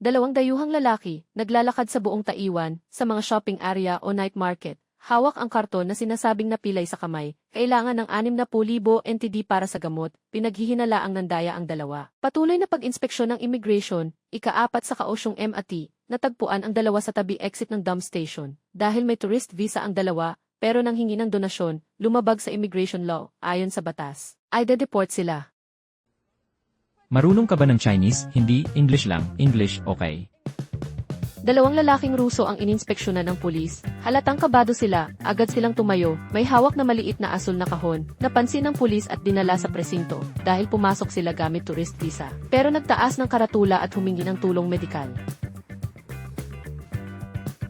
Dalawang dayuhang lalaki, naglalakad sa buong Taiwan, sa mga shopping area o night market. Hawak ang karton na sinasabing napilay sa kamay. Kailangan ng 60,000 NTD para sa gamot, pinaghihinalaang nandaya ang dalawa. Patuloy na pag-inspeksyon ng immigration, ikaapat sa kaosyong MAT, natagpuan ang dalawa sa tabi exit ng dump station. Dahil may tourist visa ang dalawa, pero nang hingi ng donasyon, lumabag sa immigration law, ayon sa batas. Ay de-deport sila. Marunong ka ba ng Chinese? Hindi, English lang. English, okay. Dalawang lalaking Ruso ang ininspeksyonan ng pulis. Halatang kabado sila, agad silang tumayo, may hawak na maliit na asul na kahon. Napansin ng pulis at dinala sa presinto dahil pumasok sila gamit tourist visa. Pero nagtaas ng karatula at humingi ng tulong medikal.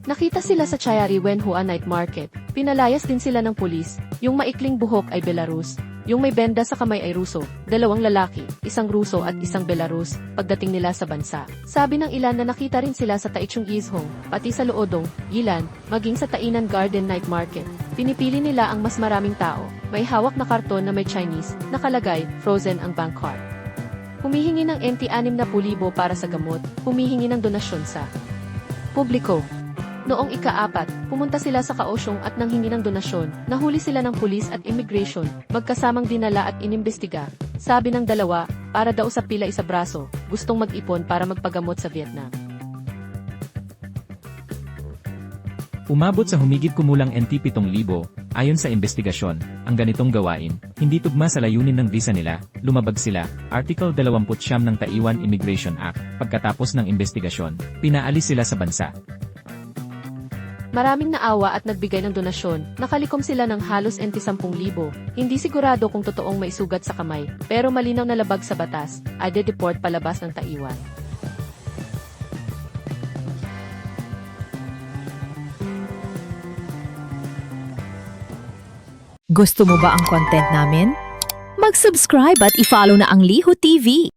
Nakita sila sa Chayari Wenhua Night Market. Pinalayas din sila ng pulis. Yung maikling buhok ay Belarus. Yung may benda sa kamay ay Ruso. Dalawang lalaki, isang Ruso at isang Belarus, pagdating nila sa bansa. Sabi ng ilan na nakita rin sila sa Taichung Izhong, pati sa Loodong, Yilan, maging sa Tainan Garden Night Market. Pinipili nila ang mas maraming tao. May hawak na karton na may Chinese, nakalagay, frozen ang bank card. Humihingi ng NT 60,000 para sa gamot, humihingi ng donasyon sa publiko. Noong ika-apat, pumunta sila sa kaosyong at nanghingi ng donasyon, nahuli sila ng pulis at immigration, magkasamang dinala at inimbestiga. Sabi ng dalawa, para daw sa pila isa braso, gustong mag-ipon para magpagamot sa Vietnam. Umabot sa humigit kumulang NT 7,000, ayon sa investigasyon, ang ganitong gawain, hindi tugma sa layunin ng visa nila, lumabag sila, Article 29 ng Taiwan Immigration Act, pagkatapos ng investigasyon, pinaalis sila sa bansa. Maraming naawa at nagbigay ng donasyon, nakalikom sila ng halos NT 10,000. Hindi sigurado kung totoong may sugat sa kamay, pero malinaw na labag sa batas, ay de-deport palabas ng Taiwan. Gusto mo ba ang content namin? Mag-subscribe at i-follow na ang Liho TV.